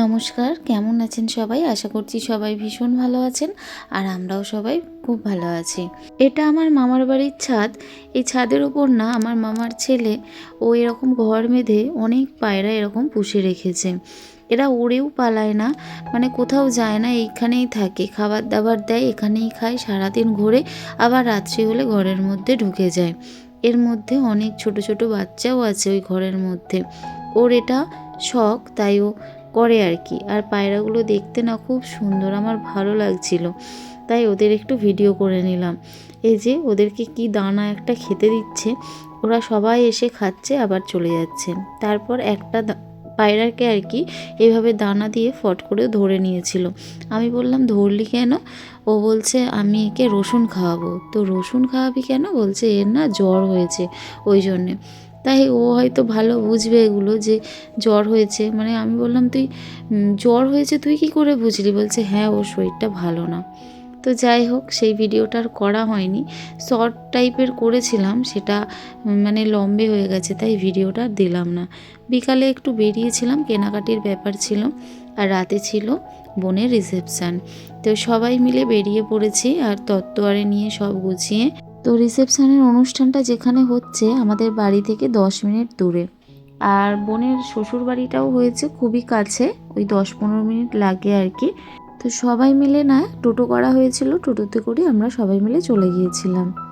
নমস্কার, কেমন আছেন সবাই? আশা করছি সবাই ভীষণ ভালো আছেন আর আমরাও সবাই খুব ভালো আছি। এটা আমার মামার বাড়ির ছাদ। এই ছাদের ওপর না আমার মামার ছেলে ও এরকম ঘর বেঁধে অনেক পায়রা এরকম পুষে রেখেছে। এরা উড়েও পালায় না মানে কোথাও যায় না, এইখানেই থাকে। খাবার দাবার দেয়, এখানেই খায়, সারাদিন ঘোরে, আবার রাত্রি হলে ঘরের মধ্যে ঢুকে যায়। এর মধ্যে অনেক ছোট ছোট বাচ্চাও আছে ওই ঘরের মধ্যে। ওর এটা শখ, তাই ও করে আর কি। আর পায়রাগুলো দেখতে না খুব সুন্দর, আমার ভালো লাগছিল। তাই ওদের একটু ভিডিও করে নিলাম। এই যে ওদেরকে কি দানা একটা খেতে দিচ্ছে, ওরা সবাই এসে খাচ্ছে, আবার চলে যাচ্ছে। তারপর একটা পায়রাকে আর কি এভাবে দানা দিয়ে ফট করে ধরে নিয়েছিল। আমি বললাম, ধরলি কেন? ও বলছে, আমি একে রসুন খাওয়াবো। তো রসুন খাওয়াবি কেন? বলছে, এর না জ্বর হয়েছে। ওই জন্যে। তাই ও হয়তো ভালো বুঝবে এগুলো যে জ্বর হয়েছে। মানে আমি বললাম, তুই জ্বর হয়েছে, তুই কি করে বুঝলি? বলছে হ্যাঁ ওর শরীরটা ভালো না। তো যাই হোক, সেই ভিডিওটা আর করা হয়নি। শর্ট টাইপের করেছিলাম, সেটা মানে লম্বে হয়ে গেছে, তাই ভিডিওটা দিলাম না। বিকালে একটু বেরিয়েছিলাম, কেনাকাটির ব্যাপার ছিল, আর রাতে ছিল বোনের রিসেপশান। তো সবাই মিলে বেরিয়ে পড়েছি, আর তত্ত্বয়ারে নিয়ে সব গুছিয়ে তো রিসেপশনের অনুষ্ঠানটা যেখানে হচ্ছে আমাদের বাড়ি থেকে দশ মিনিট দূরে। আর বোনের শ্বশুর বাড়িটাও হয়েছে খুবই কাছে, ওই দশ পনেরো মিনিট লাগে আর কি। তো সবাই মিলে না, টোটো করা হয়েছিল, টোটোতে করে আমরা সবাই মিলে চলে গিয়েছিলাম।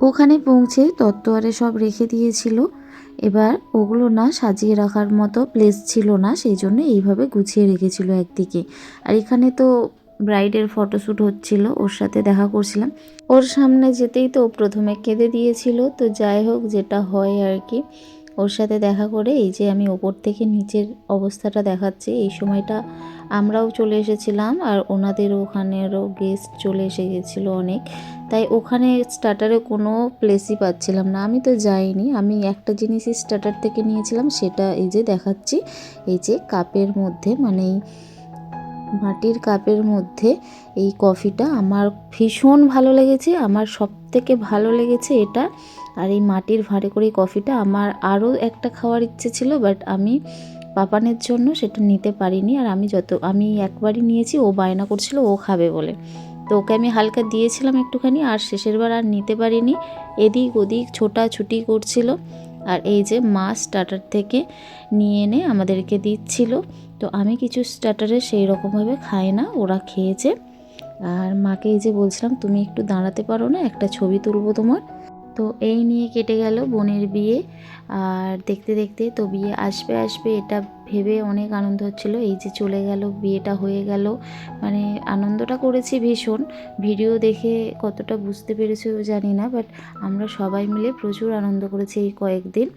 ওখানে পৌঁছে তত্ত্বয়ারে সব রেখে দিয়েছিল। এবার ওগুলো না সাজিয়ে রাখার মতো প্লেস ছিল না, সেই জন্য এইভাবে গুছিয়ে রেখেছিল একদিকে। আর এখানে তো ব্রাইডের ফটোশ্যুট হচ্ছিল, ওর সাথে দেখা করছিলাম। ওর সামনে যেতেই তো প্রথমে কেঁদে দিয়েছিল, তো যাই হোক যেটা হয় আর কি। ওর সাথে দেখা করে এই যে আমি ওপর থেকে নিচের অবস্থাটা দেখাচ্ছি, এই সময়টা আমরাও চলে এসেছিলাম আর ওনাদের ওখানেরও গেস্ট চলে এসে গেছিল অনেক। তাই ওখানে স্টার্টারে কোনো প্লেসই পাচ্ছিলাম না। আমি তো যাইনি, আমি একটা জিনিসই স্টার্টার থেকে নিয়েছিলাম, সেটা এই যে দেখাচ্ছি। এই যে কাপের মধ্যে মানে মাটির কাপের মধ্যে এই কফিটা আমার ভীষণ ভালো লেগেছে, আমার সব থেকে ভালো লেগেছে এটা। আর এই মাটির ভাঁড়ে করে কফিটা আমার আরও একটা খাওয়ার ইচ্ছে ছিল বাট আমি পাপানের জন্য সেটা নিতে পারিনি। আর আমি যত, আমি একবারই নিয়েছি, ও বায়না করছিল, ও খাবে বলে। তো ওকে আমি হালকা দিয়েছিলাম একটুখানি, আর শেষের বার আর নিতে পারিনি। এদিক ওদিক ছোটাছুটি করছিল। আর এই যে মা স্টার্টার থেকে নিয়ে এনে আমাদেরকে দিচ্ছিল। তো আমি কিছু স্টার্টারে সেই রকমভাবে খাই না, ওরা খেয়েছে। আর মাকে এই যে বলছিলাম, তুমি একটু দাঁড়াতে পারো না, একটা ছবি তুলবো তোমার। তো এই নিয়ে কেটে গেল বোনের বিয়ে। আর দেখতে দেখতে তো বিয়ে আসবে আসবে এটা ভেবে অনেক আনন্দ হচ্ছিল। এই যে চলে গেল, বিয়েটা হয়ে গেল। মানে আনন্দটা করেছি ভীষণ। ভিডিও দেখে কতটা বুঝতে পেরেছ জানি না বাট আমরা সবাই মিলে প্রচুর আনন্দ করেছি এই কয়েকদিন।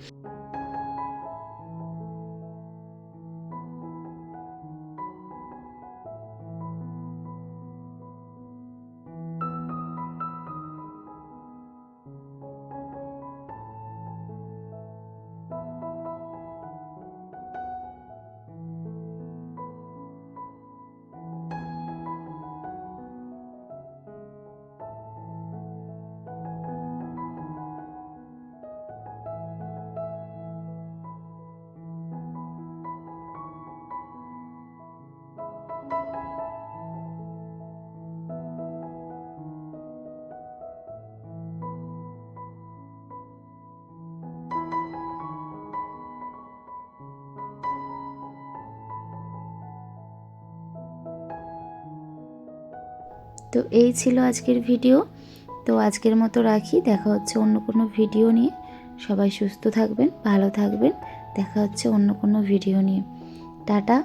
তো এই ছিল আজকের ভিডিও। তো আজকের মতো রাখি। দেখা হচ্ছে অন্য কোনো ভিডিও নিয়ে। সবাই সুস্থ থাকবেন, ভালো থাকবেন। দেখা হচ্ছে অন্য কোনো ভিডিও নিয়ে। টাটা।